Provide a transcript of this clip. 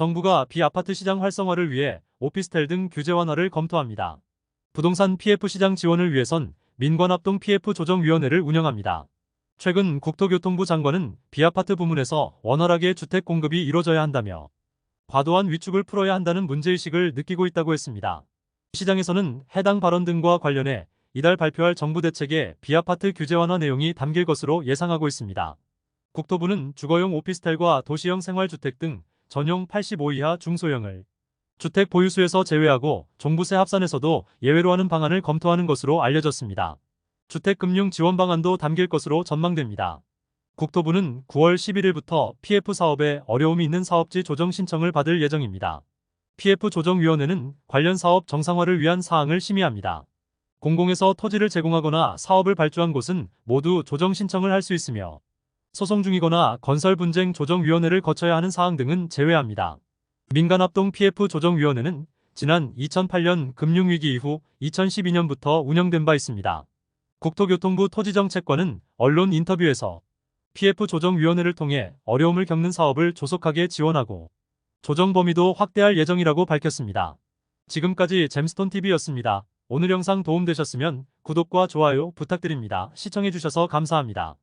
정부가 비아파트 시장 활성화를 위해 오피스텔 등 규제 완화를 검토합니다. 부동산 PF 시장 지원을 위해선 민관합동 PF 조정위원회를 운영합니다. 최근 국토교통부 장관은 비아파트 부문에서 원활하게 주택 공급이 이루어져야 한다며 과도한 위축을 풀어야 한다는 문제의식을 느끼고 있다고 했습니다. 시장에서는 해당 발언 등과 관련해 이달 발표할 정부 대책에 비아파트 규제 완화 내용이 담길 것으로 예상하고 있습니다. 국토부는 주거용 오피스텔과 도시형 생활주택 등 전용 85 이하 중소형을 주택 보유수에서 제외하고 종부세 합산에서도 예외로 하는 방안을 검토하는 것으로 알려졌습니다. 주택금융 지원 방안도 담길 것으로 전망됩니다. 국토부는 9월 11일부터 PF 사업에 어려움이 있는 사업지 조정 신청을 받을 예정입니다. PF 조정위원회는 관련 사업 정상화를 위한 사항을 심의합니다. 공공에서 토지를 제공하거나 사업을 발주한 곳은 모두 조정 신청을 할 수 있으며 소송 중이거나 건설 분쟁 조정위원회를 거쳐야 하는 사항 등은 제외합니다. 민간합동 PF 조정위원회는 지난 2008년 금융위기 이후 2012년부터 운영된 바 있습니다. 국토교통부 토지정책관은 언론 인터뷰에서 PF 조정위원회를 통해 어려움을 겪는 사업을 조속하게 지원하고 조정 범위도 확대할 예정이라고 밝혔습니다. 지금까지 잼스톤TV였습니다. 오늘 영상 도움되셨으면 구독과 좋아요 부탁드립니다. 시청해주셔서 감사합니다.